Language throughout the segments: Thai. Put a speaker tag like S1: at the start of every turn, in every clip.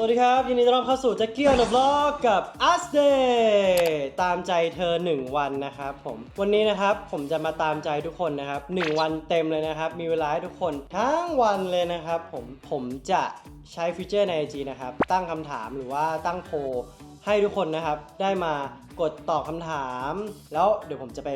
S1: สวัสดีครับ ยินดีต้อนรับเข้าสู่แจ็คกี้ออะบล็อกกับ Us Day ตามใจเธอ 1 วันนะครับผมวันนี้นะครับผมจะมาตามใจทุกคนนะครับ 1 วันเต็มเลยนะครับ มีเวลาให้ทุกคนทั้งวันเลยนะครับผมผมจะใช้ฟีเจอร์ใน IG นะครับ ตั้งคำถามหรือว่าตั้งโพลให้ทุกคนนะครับ ได้มา กดตอบคำถาม แล้วเดี๋ยวผมจะไป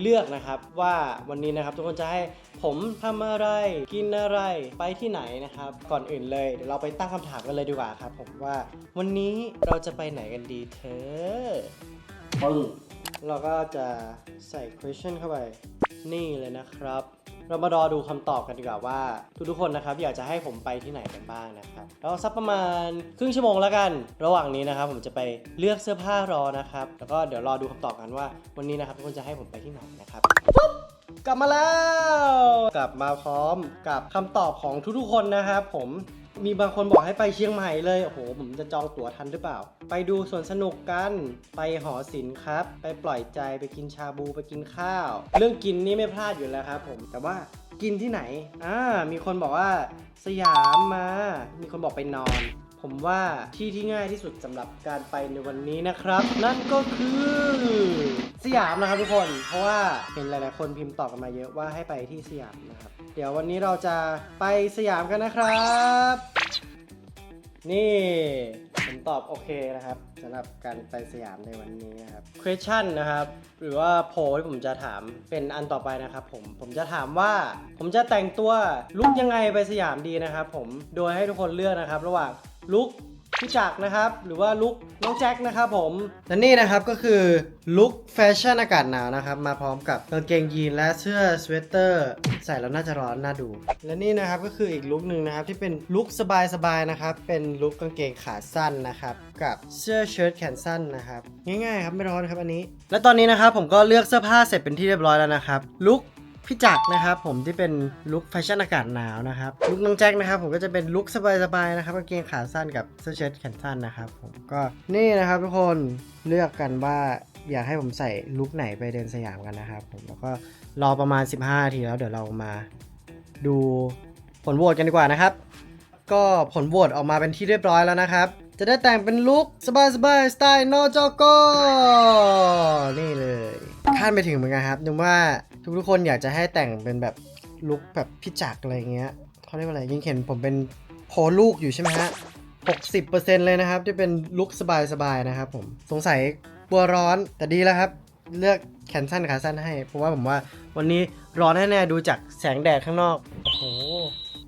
S1: เลือกนะครับว่าวันนี้นะครับทุกคนจะให้ผมทำอะไรกินอะไรไปที่ไหนนะครับ ก่อนอื่นเลยเดี๋ยวเราไปตั้งคำถามกันเลยดีกว่าครับ ผมว่าวันนี้เราจะไปไหนกันดีเธอปึ้งเราก็จะใส่ question เข้าไป นี่เลยนะครับ เรามารอดูคำตอบกันดีกว่าว่า ทุกๆคนนะครับอยากจะให้ผมไปที่ไหนกันบ้างนะครับแล้วสักประมาณครึ่งชั่วโมงแล้วกัน ระหว่างนี้นะครับผมจะไปเลือกเสื้อผ้ารอนะครับแล้วก็เดี๋ยวรอดูคำตอบกันว่า วันนี้นะครับทุกคนจะให้ผมไปที่ไหนนะครับปุ๊บกลับมาแล้ว กลับมาพร้อมกับคำตอบของทุกๆคนนะครับผม มีบางคนบอกให้ไปเชียงใหม่เลย โอ้โห ผมจะจองตั๋วทันหรือเปล่า ไปดูสวนสนุกกัน ไปหอศิลป์ครับ ไปปล่อยใจ ไปกินชาบู ไปกินข้าว เรื่องกินนี่ไม่พลาดอยู่แล้วครับผม แต่ว่ากินที่ไหน อ่า มีคนบอกว่าสยามมา มีคนบอกไปนอน ผมว่าที่ที่ง่ายที่สุดสำหรับการไปในวันนี้นะครับ นั่นก็คือสยามนะครับทุกคน เพราะว่าเห็นหลายๆคนพิมพ์ตอบกันมาเยอะว่าให้ไปที่สยามนะครับ เดี๋ยววันนี้เราจะไปสยามกันนะครับ นี่ผมตอบโอเคนะครับสำหรับการไปสยามในวันนี้นะครับ question นะครับ หรือว่าโพลที่ผมจะถามเป็นอันต่อไปนะครับผมผมจะถามว่า ผมจะแต่งตัวลุกยังไงไปสยามดีนะครับ ผมโดยให้ทุกคนเลือกนะครับ ระหว่าง ลุกพี่จักนะครับ หรือว่าลุกน้องแจ็คนะครับผมและนี่นะครับก็คือลุกแฟชั่นอากาศหนาวนะครับ มาพร้อมกับกางเกงยีนและเสื้อสเวตเตอร์ ใส่แล้วน่าจะร้อนน่าดู และนี่นะครับก็คืออีกลุกหนึ่งนะครับที่เป็นลุกสบายๆนะครับ เป็นลุกกางเกงขาสั้นนะครับ กับเสื้อเชิ้ตแขนสั้นนะครับ ง่ายๆครับไม่ร้อนครับอันนี้ และตอนนี้นะครับผมก็เลือกเสื้อผ้าเสร็จเป็นที่เรียบร้อยแล้วนะครับลุก พี่จักรนะครับผมที่เป็นลุคแฟชั่นอากาศหนาวนะครับลุคน้องแจ็คนะครับผมก็จะเป็นลุคสบายๆนะครับกางเกงขาสั้นกับเสื้อเชิ้ตแขนสั้นนะครับผมก็นี่นะครับทุกคนเลือกกันว่าอยากให้ผมใส่ลุคไหนไปเดินสยามกันนะครับผมแล้วก็รอประมาณ 15นาทีแล้วเดี๋ยวเรามาดูผลโหวตกันดีกว่านะครับ ก็ผลโหวตออกมาเป็นที่เรียบร้อยแล้วนะครับ จะได้แต่งเป็นลุคสบายๆสไตล์นอจโกนี่เลยคาดไม่ถึงเหมือนกันครับนึกว่า ทุกๆคนอยากจะให้แต่งเป็นแบบลุคแบบพี่จักรอะไรเงี้ยเขาเรียกว่าอะไรยิ่งเห็นผมเป็นโพลลูกอยู่ใช่ไหมฮะ60%เลยนะครับที่เป็นลุคสบายๆนะครับผมสงสัยกลัวร้อนแต่ดีแล้วครับ เลือกแขนสั้นขาสั้นให้ เพราะว่าผมว่าวันนี้ร้อนแน่ๆดูจากแสงแดดข้างนอกโอ้โห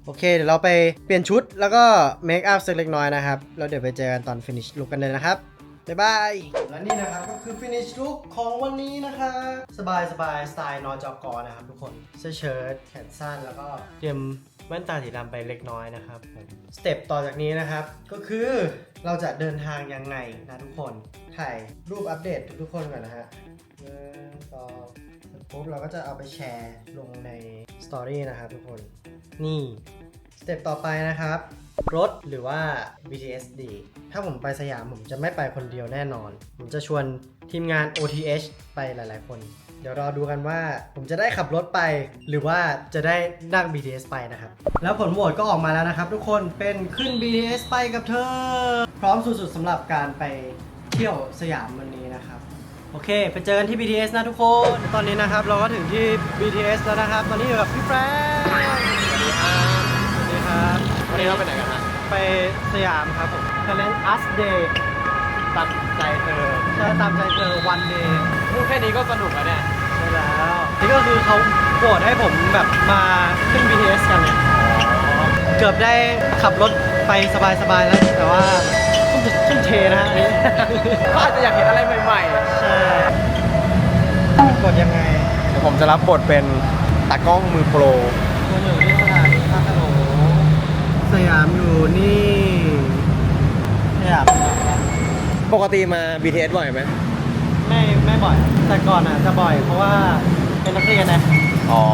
S1: โอเค เดี๋ยวเราไปเปลี่ยนชุดแล้วก็เมคอัพสักเล็กน้อยนะครับ แล้วเดี๋ยวไปเจอกันตอนฟินิชลุกกันเลยนะครับ บ๊ายบาย และนี่นะครับก็คือฟินิชลุกของวันนี้นะครับสบายสบายสไตล์นอจอกอนะครับทุกคนเสื้อเชิ้ตแขนสั้นแล้วก็เตรียมแว่นตาสีดำไปเล็กน้อยนะครับผมสเต็ปต่อจากนี้นะครับ ก็คือเราจะเดินทางยังไงนะทุกคนถ่ายรูปอัปเดตทุกๆคนก่อนนะฮะหนึ่งสองเสร็จปุ๊บเราก็จะเอาไปแชร์ลงในสตอรี่นะครับทุกคน นี่ สเต็ปต่อไปนะครับ รถหรือว่า BTS ดีถ้าผมไปสยามผมจะไม่ไปคนเดียวแน่นอน ผมจะชวนทีมงาน OTH ไปหลาย ๆ คน เดี๋ยวรอดูกันว่าผมจะได้ขับรถไป หรือว่าจะได้นั่ง BTS ไปนะครับ แล้วผลโหวตก็ออกมาแล้วนะครับ ทุกคนเป็นขึ้น BTS ไปกับเธอ พร้อมสุด ๆสำหรับการไปเที่ยวสยามวันนี้นะครับโอเค ไปเจอกันที่ BTS นะทุกคน ตอนนี้นะครับ เราก็ถึงที่ BTS แล้วนะครับ ตอนนี้อยู่กับพี่แฟรงค์สวัสดีครับ สวัสดีครับ
S2: วันนี้เราไปไหนกัน
S1: ไปสยามครับผม Talent Us Day
S2: ตัดใจเธอ
S1: ใช่ตามใจเธอ one day
S2: พูดแค่นี้ก็สนุกแล้วเนี่ย
S1: ใช่แล้วนี่ก็คือเขาโหวตให้ผมแบบมาขึ้น BTS กันเนี่ยเกือบได้ขับรถไปสบายๆแล้ว แต่ว่าทุ่มทุ่มเทนะฮะอันนี้
S2: ก็อาจจะอยากเห็นอะไรใหม่
S1: ใช่กดยังไง
S2: ๆเดี๋ยวผมจะรับบทเป็นตากล้องมือโปร
S1: เราอยู่ที่สถานีพระโขนง สยามอยู่นี่สยาม
S2: ปกติมา BTS บ่อยไหม
S1: ไม่ไม่บ่อย แต่ก่อนอะจะบ่อยเพราะว่าเป็นนักเรียนนะ
S2: อ๋อ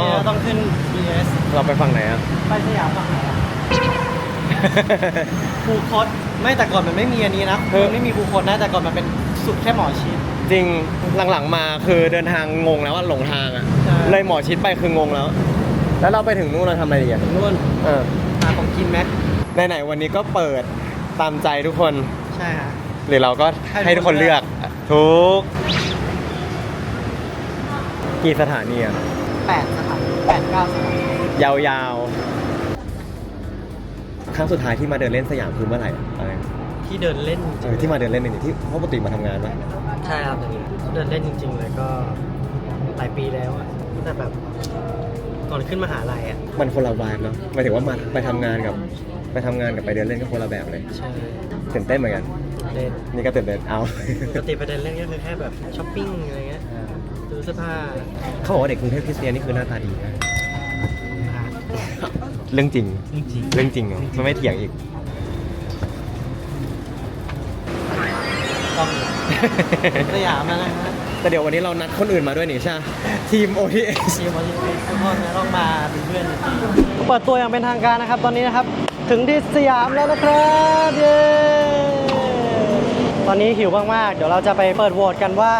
S1: นี่เราต้องขึ้น BS
S2: เราไปฝั่งไหนอะ
S1: ไปสยามฝั่งไหนอะครูคดไม่แต่ก่อนมันไม่มีอันนี้นะ
S2: เออ
S1: มันไม่มีครูคดนะแต่ก่อนมันเป็นสุดแค่หมอชิด
S2: จริงหลังๆมาคือเดินทางงงแล้วว่าหลงทางอะ
S1: ใช่
S2: เลยหมอชิดไปคืองงแล้ว แล้วเราไปถึงนู่นเราทำอะไรดีอะ
S1: นู่น
S2: เออ
S1: หาของกินไหม
S2: ไหนๆวันนี้ก็เปิดตามใจทุกคน
S1: ใช่ฮะ
S2: หรือเราก็
S1: ให้
S2: ให้
S1: ทุ
S2: ทุ
S1: ก
S2: ก
S1: ค
S2: คนน
S1: เลื
S2: เลื
S1: อ
S2: อกกทุก กี่สถานีอะ
S1: แปดสถานีแปดเก้าสถานี
S2: ยาวๆ ครั้งสุดท้ายที่มาเดินเล่นสยามคือเมื่อไหร่อะไร
S1: ที่เดินเล่นจ
S2: เอ
S1: ริ
S2: องที่มาเดินเล่นเนี่ยที่เพราะปกติมาทำงานไหม
S1: ๆใช่ครับเดินเล่นจริงๆเลยก็หลายปีแล้วอะแต่แบบ ก่อนขึ้นมหาลัยอะ
S2: มันคนละวายเนาะหมายถึงว่ามาไปทำงานกับไปทำงานกับไปเดินเล่นก็คนละแบบเลย
S1: ใช่
S2: ตื่นเต้นเหมือนกัน
S1: เล่น
S2: นี่ก็ตื่นเต้นเอา
S1: ปกติไปเดินเล่นก็คือแค่แบบช้อปปิ้งอะไรเงี้ยซื้อเสื้อผ้า
S2: เขาบอกว่าเด็กกรุงเทพคริสเตียนนี่คือหน้าตาดีนะ
S1: อะ
S2: เรื่องจริง
S1: จริง
S2: เรื่องจริงอะมันไม่เถียงอีก
S1: ๆต้องสยามนะนะฮะ
S2: แต่เดี๋ยววันนี้เรานัดคนอื่นมาด้วยนี่ใช่ไหมทีม OTS
S1: ทีมอลิมปิกทุกคนนะต้องมาเป็นเพื่อนเปิดตัวอย่างเป็นทางการนะครับ ตอนนี้นะครับ ถึงที่สยามแล้วนะครับเย้ตอนนี้หิวมากๆ เดี๋ยวเราจะไปเปิดโหวตกันว่า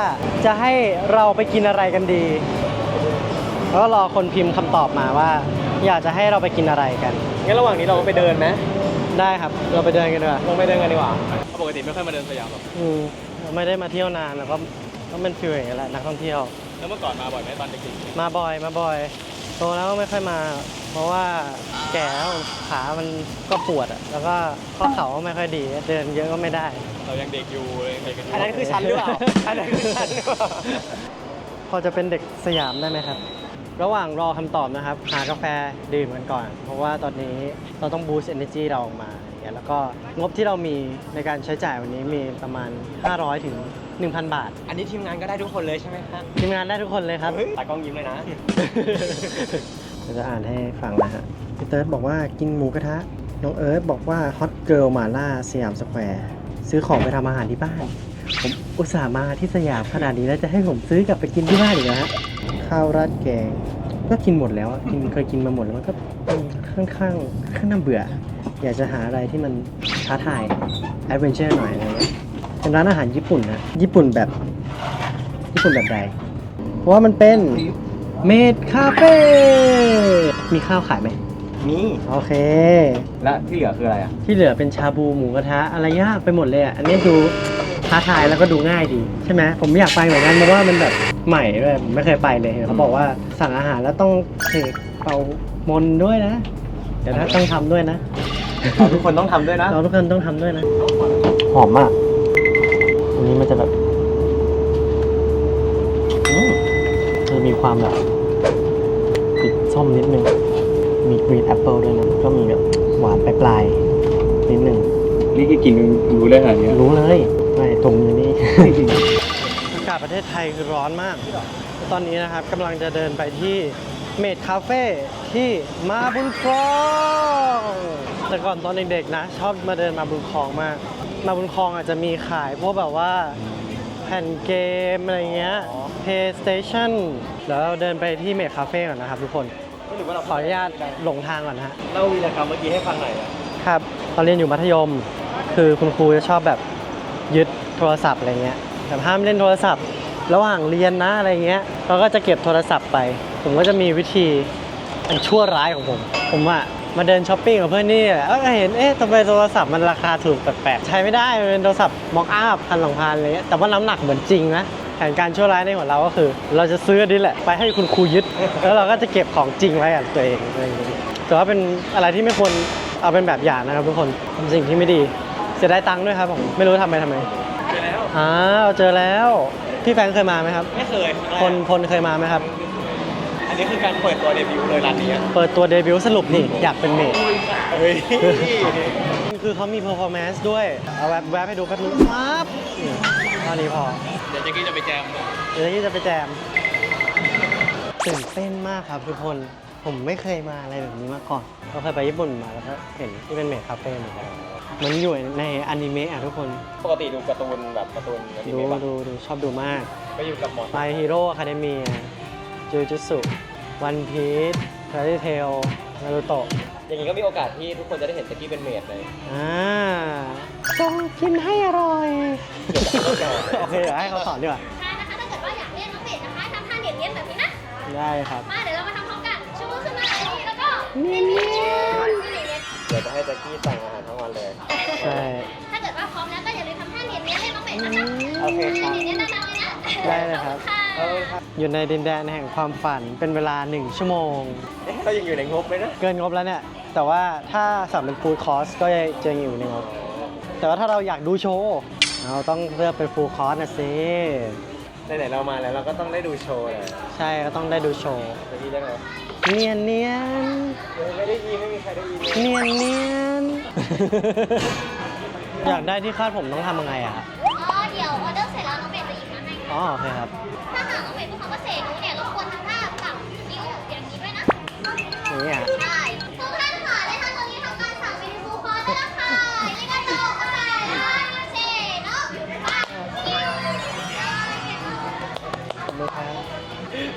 S1: จะให้เราไปกินอะไรกันดี แล้วก็รอคนพิมพ์คำตอบมาว่า อยากจะให้เราไปกินอะไรกัน
S2: งั้นระหว่างนี้เราไปเดินไหม
S1: ได้ครับ เราไปเดินกันดีกว่า
S2: ลงไปเดินกันดีกว่า
S3: ปกติไม่ค่อยมาเดินสยามหรอก
S1: อืมเราไม่ได้มาเที่ยวนานแล้วก็ ต้องเป็นฟิลอย่างนี้ยแหละนักท่องเที่ยว
S3: แล้วเมื่อก่อนมาบ่อยไหมตอนเด็ก
S1: มาบ่อยมาบ่อยโตแล้วก็ไม่ค่อยมา เพราะว่าแก่แล้วขามันก็ปวดอะแล้วก็ข้อเข่าก็ไม่ค่อยดี เดินเยอะก็ไม่ได้
S3: ๆเรายังเด็กอยู่เลยยังเด็กกันอยู่
S2: อันนั้นคือฉันหรือเปล่าอันนั้นคือฉันหรือเปล่า
S1: พอจะเป็นเด็กสยามได้ไหมครับ ระหว่างรอคำตอบนะครับ หากาแฟดื่มกันก่อน เพราะว่าตอนนี้เราต้องบูสต์ energy เราออกมาอย่างเงี้ยแล้วก็งบที่เรามีในการใช้จ่ายวันนี้มีประมาณ 500ถึง1,000 บาท
S2: อันนี้ทีมงานก็ได้ทุกคนเลยใช่ไหมครับ
S1: ทีมงานได้ทุกคนเลยครับ
S2: ตากล้องยิ้มเลยนะ
S1: เดี๋ยวจะอ่านให้ฟังนะฮะพี่เติร์ดบอกว่ากินหมูกระทะ น้องเอิร์ธบอกว่าฮอตเกิลหมาล่าสยามสแควร์ซื้อของไปทำอาหารที่บ้าน ผมอุตส่าห์มาที่สยามขนาดนี้แล้วจะให้ผมซื้อกลับไปกินที่บ้านอีกนะฮะ ข้าวราดแกง ก็กินหมดแล้วอะกินเคยกินมาหมดแล้วมันก็ค่อนข้างค่อนข้างน่าเบื่อ อยากจะหาอะไรที่มันท้าทายแอดเวนเจอร์หน่อยอะไรเงี้ยเป็นร้านอาหารญี่ปุ่นนะญี่ปุ่นแบบญี่ปุ่นแบบใดเพราะว่ามันเป็นเมดคาเฟ่มีข้าวขายไหม
S2: นี่
S1: โอเค
S2: และที่เหลือคืออะไรอะ
S1: ที่เหลือเป็นชาบูหมูกระทะอะไรยากไปหมดเลยอะ อันนี้ดูท้าทายแล้วก็ดูง่ายดี ใช่ไหมผมอยากไปเหมือนกันเพราะว่ามันแบบ ใหม่ด้วยผมไม่เคยไปเลยเขาบอกว่าสั่งอาหารแล้วต้องเทเป่ามนต์ด้วยนะ เดี๋ยวนะต้องทำด้วยนะ
S2: เราทุกคนต้องทำด้วยนะ
S1: เราทุกคนต้องทำด้วยนะ หอมมากอันนี้มันจะแบบอืมจะมีความแบบติดส้มนิดนึง มีกรีนแอปเปิลด้วยนะ ก็มีแบบหวานปลายๆนิดนึง
S3: นี่คือกินรู้ได้ขนาดนี้
S1: รู้เลยไม่ตรงอยู่นี่อากาศ ประเทศไทยคือร้อนมาก ตอนนี้นะครับกำลังจะเดินไปที่เมดคาเฟ่ที่มาบุญครองแต่ก่อนตอนเด็กๆนะ ชอบมาเดินมาบุญครองมาก มาบุญครองอาจจะมีขายพวกแบบว่าแผ่นเกมอะไรเงี้ย PlayStation เดี๋ยวเราเดินไปที่เมดคาเฟ่ก่อนนะครับทุกคน
S2: หรือว่าเรา
S1: ขออนุญาตหลงทางก่อนนะฮะ
S2: เล่าวีรกรรมเมื่อกี้ให้ฟังหน่อยอะ
S1: ครับตอนเรียนอยู่มัธยม คือคุณครูจะชอบแบบยึดโทรศัพท์อะไรเงี้ย แบบห้ามเล่นโทรศัพท์ ระหว่างเรียนนะอะไรเงี้ยเราก็จะเก็บโทรศัพท์ไป ผมก็จะมีวิธีอันชั่วร้ายของผม ผมอะมาเดินช้อปปิ้งกับเพื่อนนี่เอ้ยเห็น เอ๊ะทำไมโทรศัพท์มันราคาถูกแปลกๆ ใช้ไม่ได้ มันเป็นโทรศัพท์มอกอัพพันสองพันอะไรเงี้ย แต่ว่าน้ำหนักเหมือนจริงนะ แผนการชั่วร้ายในของเราก็คือ เราจะซื้ออันนี้แหละ ไปให้คุณครูยึด แล้วเราก็จะเก็บของจริงไว้กับตัวเองอะไรอย่างเงี้ยแต่ว่าเป็นอะไรที่ไม่ควรเอาเป็นแบบอย่างนะครับทุกคนทำสิ่งที่ไม่ดี เสียดายตังค์ด้วยครับผม ไม่รู้ทำไปทำไม
S2: อแล้ว
S1: อ้าวเจอแล้ว พี่แฟรงค์เคยมาไหมครับ
S2: ไม่เคย
S1: พลพลเคยมาไหมครับ
S2: อันนี้คือการเปิดตัวเดบิวต์เลยร้านนี้อะ
S1: เปิดตัวเดบิวต์สรุปนี่อยากเป็นเมด
S2: เฮ้ย
S1: คือเขามีเพอร์ฟอร์แมนซ์ด้วย เอาแวบแวบให้ดูแป๊บนึงปั๊บนี่เท่านี้พอ
S3: เดี๋ยวแจ็คกี้จะไปแจม
S1: เดี๋ยวที่จะไปแจมตื่นเต้นมากครับทุกคนผมไม่เคยมาอะไรแบบนี้มาก่อนเราเคยไปญี่ปุ่นมาแล้วก็เห็นที่เป็นเมดคาเฟ่เหมือนกัน เหมันอยู่ในอนิเมะอะทุกคน
S2: ปกติดูการ์ตูนแบบการ์ตูนอนิ
S1: ดู
S2: เมะปะ
S1: ดูดูชอบดูมาก
S2: ไปอยู่กับหมอ
S1: My Hero Academia จูจูสุวันพีชฟาร์เทลนารูโตะ
S2: อย่างนี้ก็มีโอกาสที่ทุกคนจะได้เห็นตะกี้เป็นเมดเลย
S1: อ่าจงกินให้อร่อยโอเคเดี๋ยวให้เขาสอนดีกว่า
S4: นะคะถ้าเกิดว่าอยากเล่นน้องเบสนะคะทำท่าเนียนเนียนแบบนี้นะ
S1: ได้ครับ
S4: มาเดี๋ยวเรามาทำพร้อมกันชูมือขึ้นมาแบบนี้แล้วก็
S1: เนียน
S2: ให้ให้แจ็คกี้สั่งอาหารทั้งวันเลย
S1: ใช่
S4: ถ้าเกิดว่าพร้อมแล้วก็อย่าลืมทำท่าเนียนเนียนให้น้องเป็ดนะคะ
S2: โอเคครับ
S4: เนียนเนียนดังๆเลยนะ
S1: ได้เลยครับ
S4: ขอณ
S2: เออครับ
S1: อยู่ในดินแดนแห่งความฝันเป็นเวลา 1 ชั่วโมง
S2: เอ๊ะเรายังอยู่ในงบไหมนะ
S1: เกินงบแล้วเนี่ย แต่ว่าถ้าสั่งเป็นฟูลคอร์สก็จะยังอยู่ในงบ แต่ว่าถ้าเราอยากดูโชว์ เราต้องเลือกเป็นฟูลคอร์สนะสิ
S2: ไหนๆเรามาแล้วเราก็ต้องได้ดูโชว์เลย
S1: ใช่ก็ต้องได้ดูโชว์
S2: แจ็คกี้ได้ไหม
S1: เนียนเนียน
S2: ไม่ได้ยินไม่มีใครได้ยินเลย
S1: เนียนเนียนอยากได้ที่คาดผมต้องทำยังไงอะครับ
S4: อ๋อ เดี๋ยวออเดอร์เสร็จแล้วน้องเป็ดจะหยิบมาให้
S1: อ๋อโอเคครับ
S4: ถ้าหากน้องเป็ดพูดคำว่าเสนูเนี่ยรบกวนทำท่าปักนิ้วอย่างนี้ด้วยนะ
S1: อย่างนี้อะ
S4: ใช่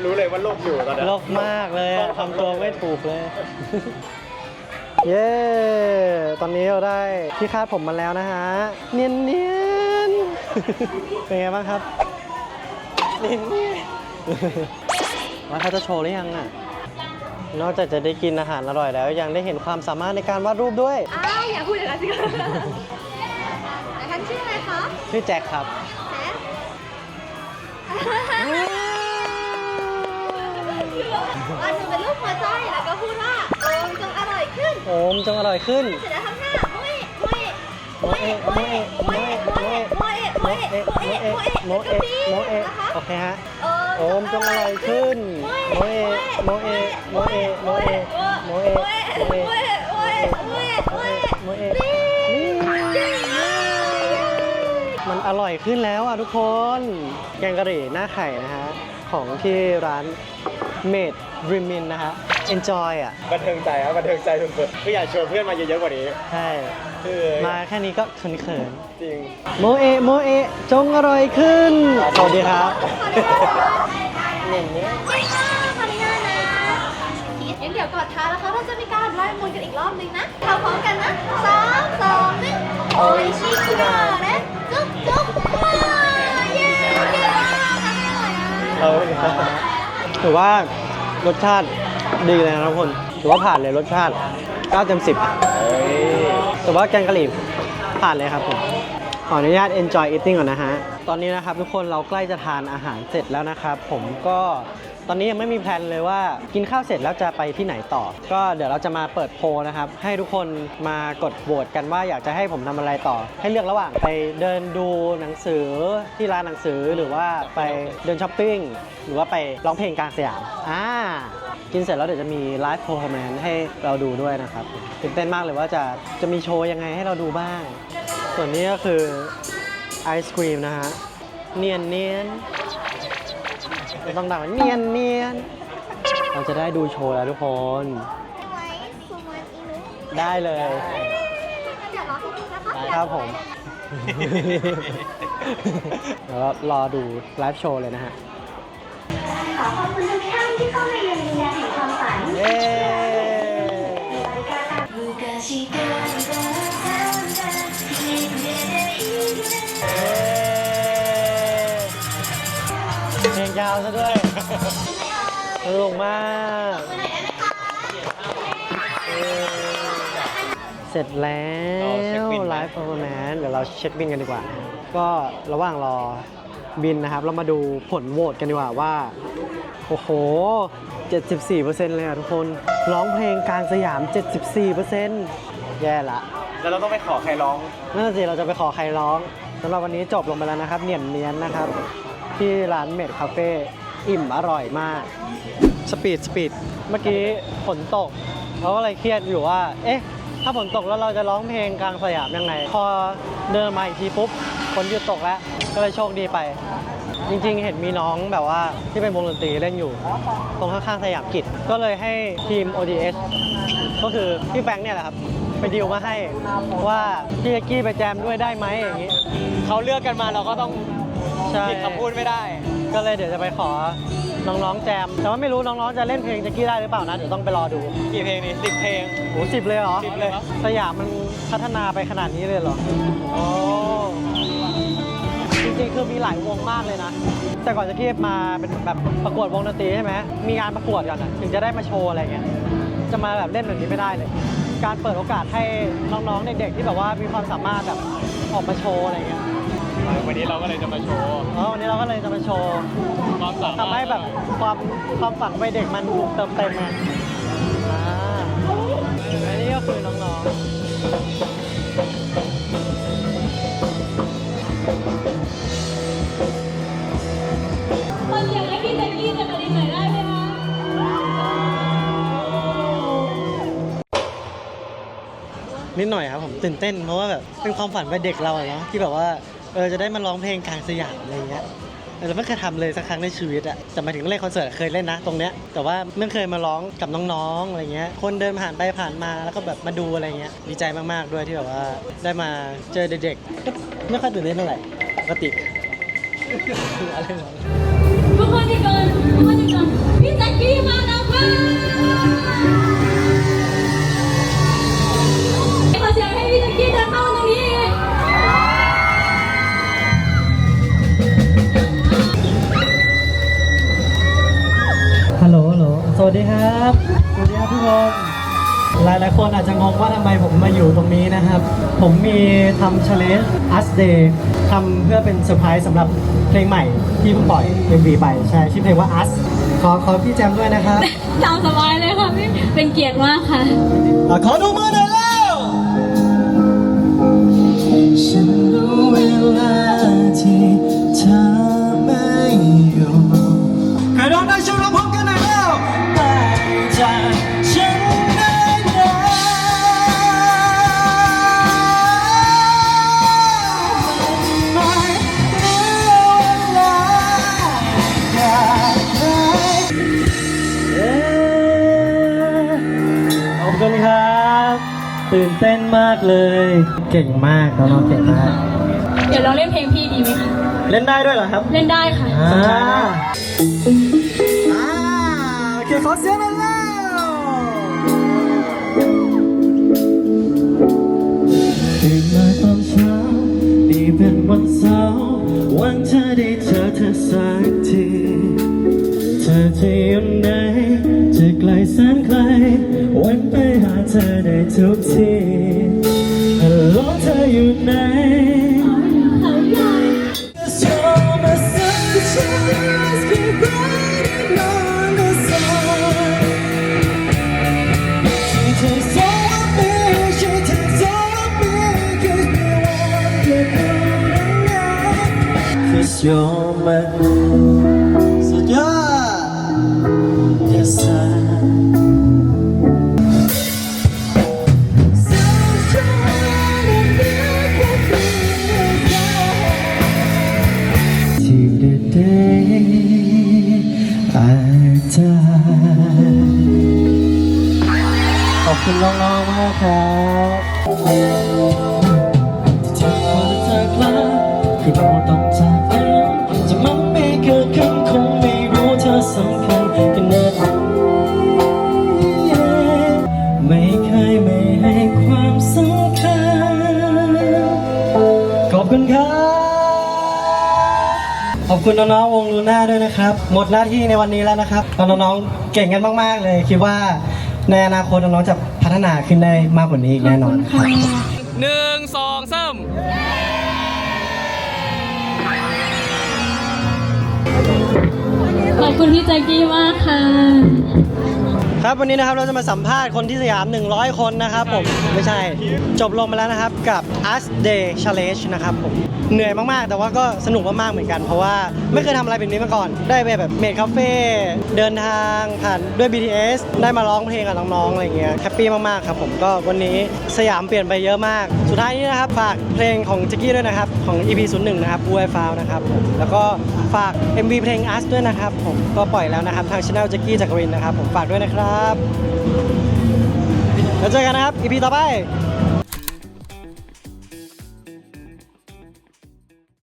S4: รู้เลยว่า
S2: โลกอยู่ตอนนี้
S1: โลกมากเลยอะทำตัวไม่ถูกเลย เย้ ตอนนี้เราได้ที่คาดผมมาแล้วนะฮะ เนียนเนียนๆ เป็นไงบ้างครับ เนียนเนียนๆว่าเขาจะโชว์หรือยังอะ นอกจากจะได้กินอาหารอร่อยแล้ว ยังได้เห็นความสามารถในการวาดรูปด้วย
S4: อ้าวอย่าพูดอย่างนั้นสิคะแต่ท่านชื่ออะไรคะ
S1: ชื่อแจ็คครับ
S4: แหม อันหนึงเป็นรูปหัวใจแล้วก็พูดว่าโอมจงอร่อยขึ้น
S1: โอมจงอร่อยขึ้น
S4: เสร็จแล้วทำหน้าโมเอะโมเอะโมเอะโมเอะโมเอะโมเอะโมเอะโมเอะโมเอะโมเอะ
S1: โมเอะ
S4: นะคะ
S1: โอเคฮะ
S4: โอ
S1: มจงอร่อยขึ้นโมเอะโมเอะโมเอะโมเอะโมเอะโมเอะ
S4: โมเอะโมเอะโมเอะโมเอะ
S1: โมเอะนี่มันอร่อยขึ้นแล้วอะทุกคน แกงกะหรี่หน้าไข่นะฮะ ของที่ร้านเมด ริมินนะฮะ enjoy อะ
S2: บันเทิงใจครับบันเทิงใจสุดๆคืออยากชวนเพื่อนมาเยอะๆกว่านี้
S1: ใช่
S2: คือ
S1: มาแค่นี้ก็เขิน
S2: จริง
S1: ๆ โมเอะโมเอะจงอร่อยขึ้น สวัสดีครับ
S4: เน่นเนี่ยขออนุญาตนะงั้นเดี๋ยวก่อนท้ายแล้วเขาเราจะมีการไล่มวยกันอีกรอบนึงนะเราพร้อมกันนะสามสองหนึ่งโออิชิคุระนะจุ๊บจุ๊บมาเย้เย้ทำให้หน่อยนะ
S1: เออถือว่า รสชาติดีเลยนะทุกคนถือว่าผ่านเลยรสชาติ9เต็ม10แต่ว่าแกงกะหรี่ผ่านเลยครับผม ขออนุญาต enjoy eating ก่อนนะฮะ ตอนนี้นะครับทุกคนเราใกล้จะทานอาหารเสร็จแล้วนะครับ ผมก็ ตอนนี้ยังไม่มีแพลนเลยว่ากินข้าวเสร็จแล้วจะไปที่ไหนต่อ ก็เดี๋ยวเราจะมาเปิดโพลนะครับ ให้ทุกคนมากดโหวตกันว่าอยากจะให้ผมทำอะไรต่อ ให้เลือกระหว่างไปเดินดูหนังสือที่ร้านหนังสือหรือว่าไปเดินช้อปปิ้งหรือว่าไปร้องเพลงกลางสยามอ่ากินเสร็จแล้วเดี๋ยวจะมีไลฟ์ e พ f ร์แมนให้เราดูด้วยนะครับตื่นเต้นมากเลยว่าจะจะมีโชว์ยังไงให้เราดูบ้าง ส่วนนี้ก็คือไอศครีมนะฮะเนียนเนียน ไม่ต้องดังว่าเนียนเนียนเราจะได้ดูโชว์แล้วทุกคน
S4: ไว้ฟูมันอินุ
S1: ได้เลย
S4: เดี๋ยวรอสักครู่นะคะ
S1: ครับผม แล้วก็รอดูไลฟ์โชว์เลยนะฮะ
S4: ขอขอบคุณทุกท่านที่เข้ามาเยือนดินแดนแห่งความฝัน
S1: เย้าวซะด้วยสนุกมากเย้เสร็จแล้ว
S3: เราเช็คบิลไหม
S1: ไลฟ์ p พ r ร์แมนเดี๋ยวเราเช็คบินกันดีกว่า ก็ระหว่างรอบินนะครับ เรามาดูผลโหวตกันดีกว่าว่า โอ้โห 74%เลยอะทุกคน ร้องเพลงกลางสยาม 74%แย่ละ
S2: แล้วเราต้องไปขอใครร้อง
S1: นั่นนะสิเราจะไปขอใครร้อง สำหรับวันนี้จบลงไปแล้วนะครับ เนียนเนียนนะครับ ที่ร้านเมดคาเฟ่อิ่มอร่อยมาก สปีดสปีดเมื่อกี้ฝนตกเราก็เลยเครียดอยู่ว่า เอ๊ะ ถ้าฝนตกแล้วเราจะร้องเพลงกลางสยามยังไง พอเดินมาอีกทีปุ๊บฝนหยุดตกแล้ว ก็เลยโชคดีไป จริงๆ เห็นมีน้องแบบว่าที่เป็นวงดนตรีเล่นอยู่ ตรงข้างๆสยามกิจ ก็เลยให้ทีม ODS ก็คือพี่แฟงค์เนี่ยแหละครับ ไปดีลมาให้ว่าพี่เอกกี้ไปแจมด้วยได้ไหมอย่างนี้
S3: เขาเลือกกันมาเราก็ต้อง
S1: ใช่
S3: ผิดคำพูดไม่ได้
S1: ก็เลยเดี๋ยวจะไปขอน้องๆแจม แต่ว่าไม่รู้น้องๆจะเล่นเพลงแจ็กกี้ได้หรือเปล่านะเดี๋ยวต้องไปรอดู
S3: กี่เพลงนี่สิบเพลง
S1: โหสิบเลยเหรอ
S3: สิบเลยครับ
S1: สยามมันพัฒนาไปขนาดนี้เลยเหรอโอ้จริงๆคือมีหลายวงมากเลยนะ แต่ก่อนจะกี้มาเป็นแบบประกวดวงดนตรีใช่ไหมมีงานประกวดก่อนนะถึงจะได้มาโชว์อะไรเงี้ยจะมาแบบเล่นแบบนี้ไม่ได้เลย การเปิดโอกาสให้น้องๆ เด็กๆ ที่แบบว่ามีความสามารถแบบออกมาโชว์อะไรเงี้ย
S3: วันนี้เราก็เลยจะมาโชว์
S1: อ๋อวันนี้เราก็เลยจะมาโชว์
S3: ความสามารถ
S1: ทำให้แบบความความฝันวัยเด็กมันถูกเติมเต็มไง นิ
S5: ดหน่อยค
S1: รับผมตื่นเต้นเพราะว่าแบบเป็นความฝันวัยเด็กเราอะเนาะที่แบบว่าเออจะได้มาร้องเพลงกลางสยามอะไรเงี้ยเราไม่เคยทำเลยสักครั้งในชีวิตอะแต่มาถึงเล่นคอนเสิร์ตเคยเล่นนะตรงเนี้ย แต่ว่าไม่เคยมาร้องกับน้องๆอะไรเงี้ย คนเดินผ่านไปผ่านมาแล้วก็แบบมาดูอะไรเงี้ย ดีใจมากๆด้วยที่แบบว่าได้มาเจอเด็กๆก็ไม่ค่อยตื่นเต้นเท่าไหร่ปกติอะไรวะ
S5: ทุกคนหยุดก่อนทุกคนหยุดก่อน อา
S1: จจะงงว่าทำไมผมมาอยู่ตรงนี้นะครับ ผมมีทำ challenge us day ทำเพื่อเป็นเซอร์ไพรส์สำหรับเพลงใหม่ที่เพิ่งปล่อย MV ไปใช่ชื่อเพลงว่า us ขอขอพี่แจมด้วยนะครับ
S5: ตามสบายเลยค่ะพี่เป็นเกียรติมากค่ะ
S1: อะขอดูมือหน่อยแล้ว เก่งมากน้องๆเก่งมาก
S5: เดี๋ยวเราเล่นเพลงพี่ดีไหมคะ
S1: เล่นได้ด้วยเหรอครับ
S5: เล่นได้ค่ะ
S1: อ่าอ่าโอเคขอเสียงหน่อยแล้วตื่นมาตอนเช้านี่เป็นวันเสาร์วันเธอได้เจอเธอสักที เธอจะอยู่ไหนจะไกลแสนไกล วันไปหาเธอได้ทุกที night. Cause you're my สุดยอด Yes I Till the day I die ขอบคุณน้องๆมากครับ อบคุณน้องๆวงลูน่าด้วยนะครับ หมดหน้าที่ในวันนี้แล้วนะครับน้องๆเก่งกันมากๆเลย คิดว่าในอนาคตน้องๆจะพัฒนาขึ้นได้มากกว่านี้อีกแน่นอนครับ
S3: หนึ่งสองสาม
S5: ขอบคุณพี่แจ็คกี้มากค่ะ
S1: ครับวันนี้นะครับเราจะมาสัมภาษณ์คนที่สยาม 100 คนนะครับผม ไม่ใช่ จบลงไปแล้วนะครับกับ Us Day Challenge นะครับผม เหนื่อยมากๆ แต่ว่าก็สนุกมากๆเหมือนกัน เพราะว่าไม่เคยทำอะไรแบบนี้มาก่อน ได้ไปแบบเมดคาเฟ่เดินทางผ่านด้วย BTS ได้มาร้องเพลงกับน้องๆอะไรเงี้ยแฮปปี้มากๆครับผมก็วันนี้สยามเปลี่ยนไปเยอะมาก สุดท้ายนี้นะครับฝากเพลงของจ็กกี้ด้วยนะครับของ EP 0 1นะครับ Blue I Found นะครับผมแล้วก็ฝาก MV เพลง Us ด้วยนะครับผมก็ปล่อยแล้วนะครับทางช่องแจ็กกี้จักรินนะครับผมฝากด้วยนะครับแล้วเจอกันนะครับ EP ต่อไป